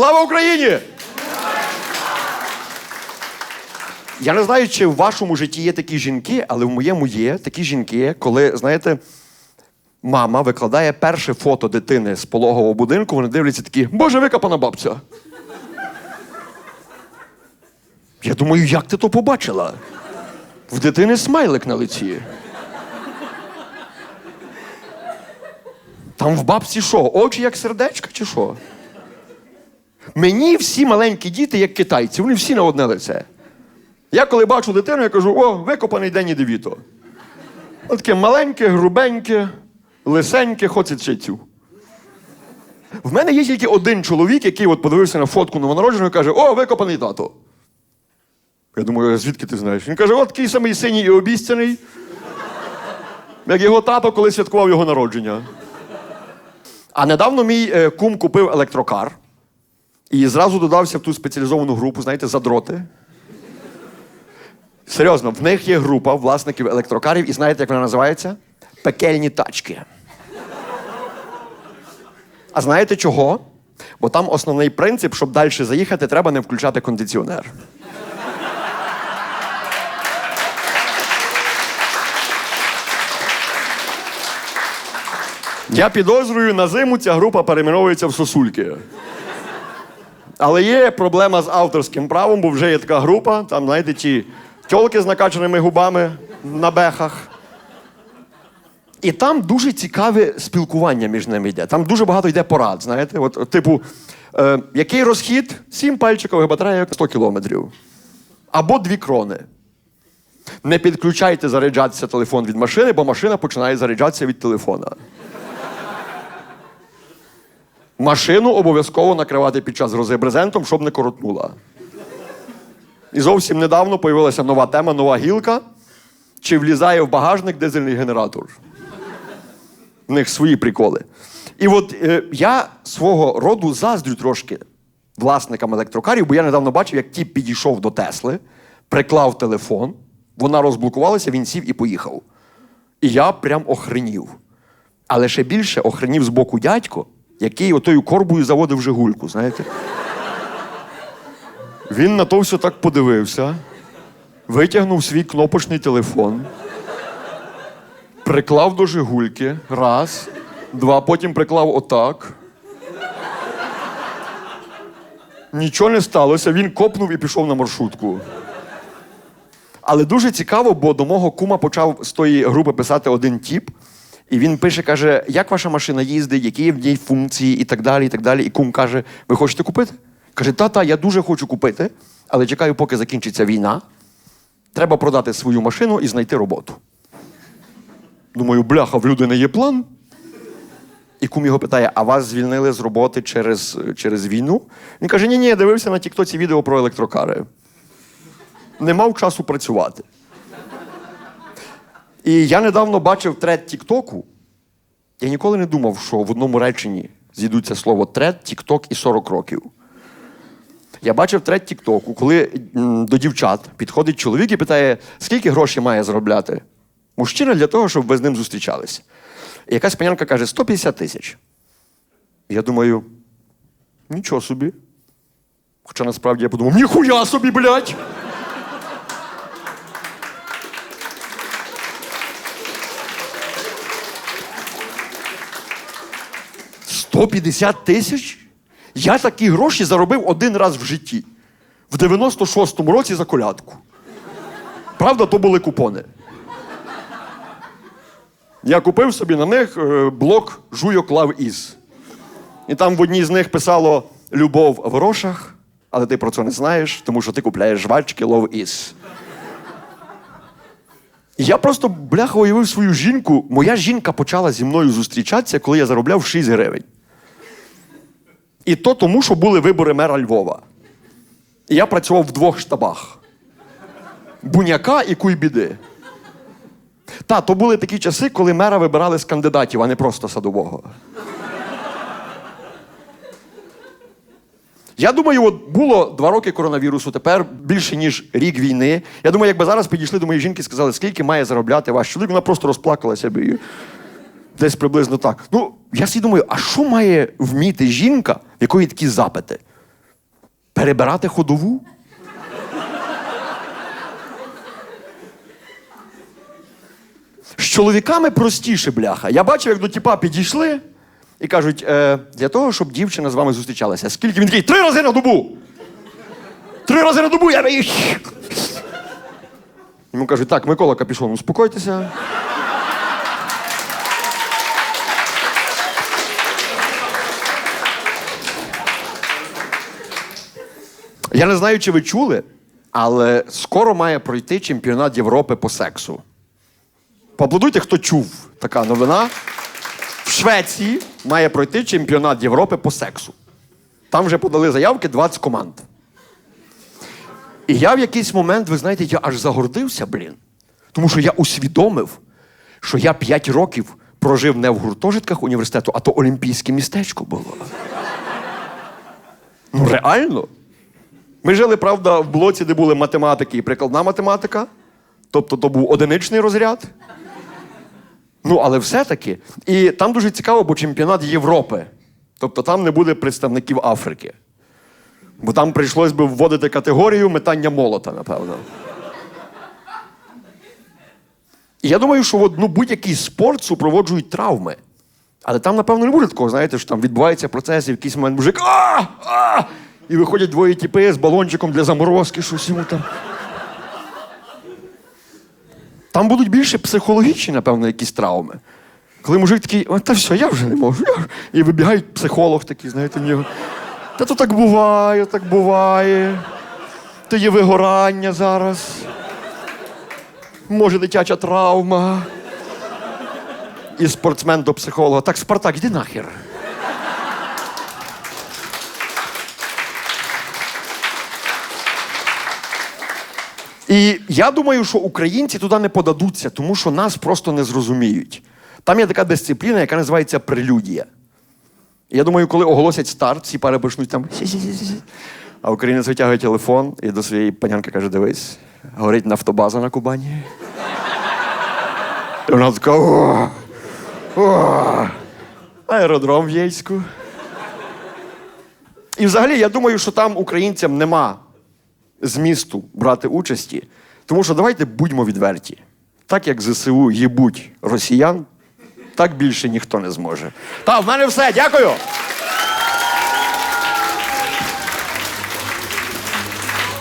Слава Україні! Я не знаю, чи в вашому житті є такі жінки, але в моєму є такі жінки, коли, знаєте, мама викладає перше фото дитини з пологового будинку, вони дивляться такі, Боже, викопана бабця. Я думаю, як ти то побачила? В дитини смайлик на лиці. Там в бабці що? Очі як сердечка чи що? Мені всі маленькі діти, як китайці, вони всі на одне лице. Я коли бачу дитину, я кажу: о, викопаний Дені Девіто. От таке маленьке, грубеньке, лисеньке, хоче чицю. В мене є тільки один чоловік, який от подивився на фотку новонародженого і каже: О, викопаний тато. Я думаю, звідки ти знаєш? Він каже: от такий самий синій і обіцяний, як його тато, коли святкував його народження. А недавно мій е, кум купив електрокар і зразу додався в ту спеціалізовану групу, знаєте, задроти. Серйозно, в них є група власників електрокарів, і знаєте, як вона називається? Пекельні тачки. А знаєте чого? Бо там основний принцип, щоб далі заїхати, треба не включати кондиціонер. Я підозрюю, на зиму ця група перейменовується в сосульки. Але є проблема з авторським правом, бо вже є така група, там, знаєте, ті тьолки з накачаними губами на бехах. І там дуже цікаве спілкування між ними йде. Там дуже багато йде порад, знаєте. От, от, типу, е, який розхід? Сім пальчикових батарейок 100 кілометрів. Або дві крони. Не підключайте заряджатися телефон від машини, бо машина починає заряджатися від телефона. Машину обов'язково накривати під час грози брезентом, щоб не коротнула. І зовсім недавно появилася нова тема, нова гілка. Чи влізає в багажник дизельний генератор? В них свої приколи. І от е, я свого роду заздрю трошки власникам електрокарів, бо я недавно бачив, як тіп підійшов до Тесли, приклав телефон, вона розблокувалася, він сів і поїхав. І я прям охренів. Але ще більше охренів з боку дядько, який отою корбою заводив Жигульку, знаєте? Він на то все так подивився, витягнув свій кнопочний телефон, приклав до Жигульки, раз, два, потім приклав отак. Нічого не сталося, він копнув і пішов на маршрутку. Але дуже цікаво, бо до мого кума почав з тої групи писати один тіп. І він пише, каже, як ваша машина їздить, які в ній функції і так далі. І так далі. І кум каже: Ви хочете купити? Каже, та-та, я дуже хочу купити, але чекаю, поки закінчиться війна. Треба продати свою машину і знайти роботу. Думаю, бляха, в людини є план. І кум його питає: а вас звільнили з роботи через, через війну? Він каже: ні, ні, дивився на тіктоці відео про електрокари. Не мав часу працювати. І я недавно бачив тред Тіктоку. Я ніколи не думав, що в одному реченні зійдуться слово тред, Тікток і 40 років. Я бачив тред Тіктоку, коли до дівчат підходить чоловік і питає, скільки грошей має заробляти мужчина для того, щоб ви з ним зустрічалися. І якась панянка каже 150 тисяч. Я думаю, нічого собі. Хоча насправді я подумав, ніхуя собі, блядь! 150 тисяч? Я такі гроші заробив один раз в житті. В 96-му році за колядку. Правда, то були купони. Я купив собі на них е, блок жуйок лав із. І там в одній з них писало Любов в грошах, але ти про це не знаєш, тому що ти купляєш жвачки лов із. Я просто, бляха, уявив свою жінку. Моя жінка почала зі мною зустрічатися, коли я заробляв 6 гривень. І то тому, що були вибори мера Львова. І я працював в двох штабах: Буняка і Куйбіди. Та, то були такі часи, коли мера вибирали з кандидатів, а не просто садового. Я думаю, от було два роки коронавірусу, тепер більше ніж рік війни. Я думаю, якби зараз підійшли до моєї жінки і сказали, скільки має заробляти ваш чоловік, вона просто розплакалася би. Десь приблизно так. Ну, я собі думаю, а що має вміти жінка, в якої такі запити? Перебирати ходову? З чоловіками простіше, бляха. Я бачив, як до тіпа підійшли і кажуть, е, для того, щоб дівчина з вами зустрічалася. Скільки він такий? Три рази на добу! Три рази на добу я. Йому кажуть, так, Микола Капішон, успокойтеся. Я не знаю, чи ви чули, але скоро має пройти чемпіонат Європи по сексу. Поаплодуйте, хто чув така новина. В Швеції має пройти чемпіонат Європи по сексу. Там вже подали заявки 20 команд. І я в якийсь момент, ви знаєте, я аж загордився, блін. Тому що я усвідомив, що я 5 років прожив не в гуртожитках університету, а то олімпійське містечко було. Ну, реально. Ми жили, правда, в блоці, де були математики і прикладна математика. Тобто то був одиничний розряд. Ну, але все-таки. І там дуже цікаво, бо чемпіонат Європи. Тобто там не буде представників Африки. Бо там прийшлось би вводити категорію метання молота, напевно. І я думаю, що ну, будь-який спорт супроводжують травми. Але там, напевно, не буде такого, знаєте, що там відбувається процес, і в якийсь момент мужик. А! А! І виходять двоє тіпи з балончиком для заморозки, щось йому там. Там будуть більше психологічні, напевно, якісь травми. Коли мужик такий, «О, та все, я вже не можу. Я... І вибігає психолог такий, знаєте, в нього. Та то так буває, так буває. То є вигорання зараз. Може, дитяча травма. І спортсмен до психолога. Так, Спартак, іди нахер. І я думаю, що українці туди не подадуться, тому що нас просто не зрозуміють. Там є така дисципліна, яка називається прелюдія. Я думаю, коли оголосять старт, всі пари почнуть там. А українець витягує телефон і до своєї панянки каже: дивись, горить нафтобаза на Кубані. І вона така. О, о, аеродром в Єйську. І взагалі, я думаю, що там українцям нема змісту брати участі. Тому що давайте будьмо відверті. Так як ЗСУ їбуть росіян, так більше ніхто не зможе. Та, в мене все, дякую.